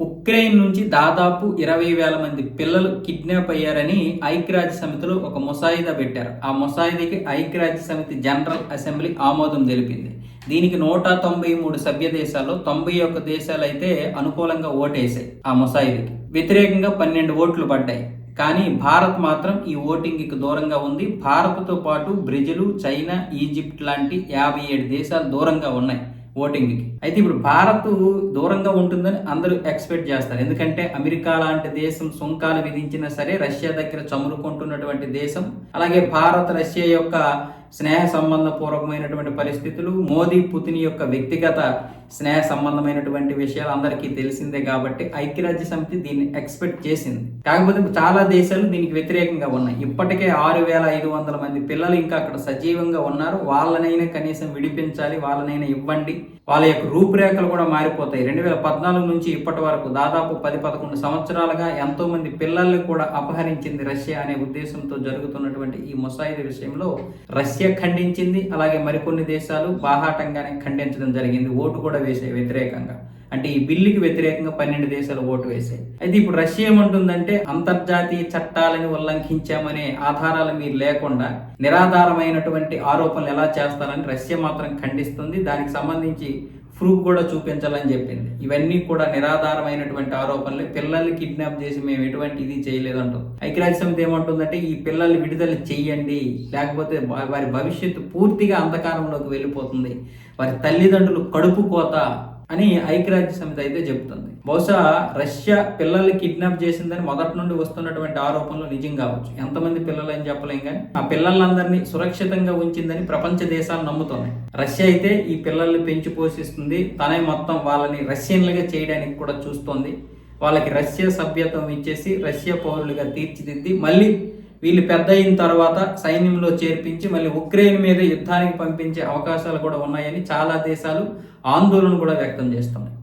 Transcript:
Ukraine నుంచి దాదాపు ఇరవై వేల మంది పిల్లలు కిడ్నాప్ అయ్యారని ఐక్యరాజ్య సమితిలో ఒక ముసాయిదా పెట్టారు. ఆ ముసాయిదాకి ఐక్యరాజ్య సమితి జనరల్ అసెంబ్లీ ఆమోదం తెలిపింది. దీనికి నూట తొంభై మూడు సభ్య దేశాల్లో తొంభై ఒక్క దేశాలు అయితే అనుకూలంగా ఓటేసాయి ఆ ముసాయిదాకి. వ్యతిరేకంగా పన్నెండు ఓట్లు పడ్డాయి. కానీ భారత్ మాత్రం ఈ ఓటింగ్కి దూరంగా ఉంది. భారత్తో పాటు బ్రెజిల్ చైనా ఈజిప్ట్ లాంటి యాభై ఏడు దేశాలు దూరంగా ఉన్నాయి. ఓటింగ్కి. అయితే ఇప్పుడు భారత్ దూరంగా ఉంటుందని అందరూ ఎక్స్పెక్ట్ చేస్తారు. ఎందుకంటే అమెరికా లాంటి దేశం సుంకాలు విధించినా సరే రష్యా దగ్గర చమురుకుంటున్నటువంటి దేశం అలాగే భారత్ రష్యా యొక్క స్నేహ సంబంధ పూర్వకమైనటువంటి పరిస్థితులు మోదీ పుతిన్ యొక్క వ్యక్తిగత స్నేహ సంబంధమైనటువంటి విషయాలు అందరికీ తెలిసిందే కాబట్టి ఐక్యరాజ్య సమితి దీన్ని ఎక్స్పెక్ట్ చేసింది. కాకపోతే చాలా దేశాలు దీనికి వ్యతిరేకంగా ఉన్నాయి. ఇప్పటికే ఆరు వేల ఐదు వందల మంది పిల్లలు ఇంకా అక్కడ సజీవంగా ఉన్నారు. వాళ్ళనైనా కనీసం విడిపించాలి వాళ్ళనైనా ఇవ్వండి. వాళ్ళ యొక్క రూపురేఖలు కూడా మారిపోతాయి. రెండు వేల పద్నాలుగు నుంచి ఇప్పటి వరకు దాదాపు పది పదకొండు సంవత్సరాలుగా ఎంతో మంది పిల్లల్ని కూడా అపహరించింది రష్యా అనే ఉద్దేశంతో జరుగుతున్నటువంటి ఈ ముసాయిదా విషయంలో రష్యా ఖండించింది. అలాగే మరికొన్ని దేశాలు బాహాటంగానే ఖండించడం జరిగింది. ఓటు కూడా వేసాయి వ్యతిరేకంగా. అంటే ఈ బిల్లుకి వ్యతిరేకంగా పన్నెండు దేశాలు ఓటు వేశాయి. అయితే ఇప్పుడు రష్యా ఏమంటుందంటే అంతర్జాతీయ చట్టాలను ఉల్లంఘించామనే ఆధారాలు మీరు లేకుండా నిరాధారమైనటువంటి ఆరోపణలు ఎలా చేస్తారని రష్యా మాత్రం ఖండిస్తుంది. దానికి సంబంధించి ప్రూఫ్ కూడా చూపించాలని చెప్పింది. ఇవన్నీ కూడా నిరాధారమైనటువంటి ఆరోపణలు. పిల్లల్ని కిడ్నాప్ చేసి మేము ఎటువంటి ఇది చేయలేదంటాం. ఐక్యరాజ్య సమితి ఏమంటుందంటే ఈ పిల్లల్ని విడుదల చెయ్యండి. లేకపోతే వారి భవిష్యత్తు పూర్తిగా అంధకారంలోకి వెళ్ళిపోతుంది. వారి తల్లిదండ్రులు కడుపు కోత అని ఐక్యరాజ్య సమితి అయితే చెబుతుంది. బహుశా రష్యా పిల్లల్ని కిడ్నాప్ చేసిందని మొదటి నుండి వస్తున్నటువంటి ఆరోపణలు నిజం కావచ్చు. ఎంతమంది పిల్లలు అని చెప్పలేం కానీ ఆ పిల్లలందరినీ సురక్షితంగా ఉంచిందని ప్రపంచ దేశాలు నమ్ముతున్నాయి. రష్యా అయితే ఈ పిల్లల్ని పెంచి పోషిస్తుంది. తనే మొత్తం వాళ్ళని రష్యన్లుగా చేయడానికి కూడా చూస్తోంది. వాళ్ళకి రష్యా సభ్యత్వం ఇచ్చేసి రష్యా పౌరులుగా తీర్చిదిద్ది మళ్ళీ వీళ్ళు పెద్ద అయిన తర్వాత సైన్యంలో చేర్పించి మళ్ళీ ఉక్రెయిన్ మీద యుద్ధానికి పంపించే అవకాశాలు కూడా ఉన్నాయని చాలా దేశాలు ఆందోళన కూడా వ్యక్తం చేస్తున్నాయి.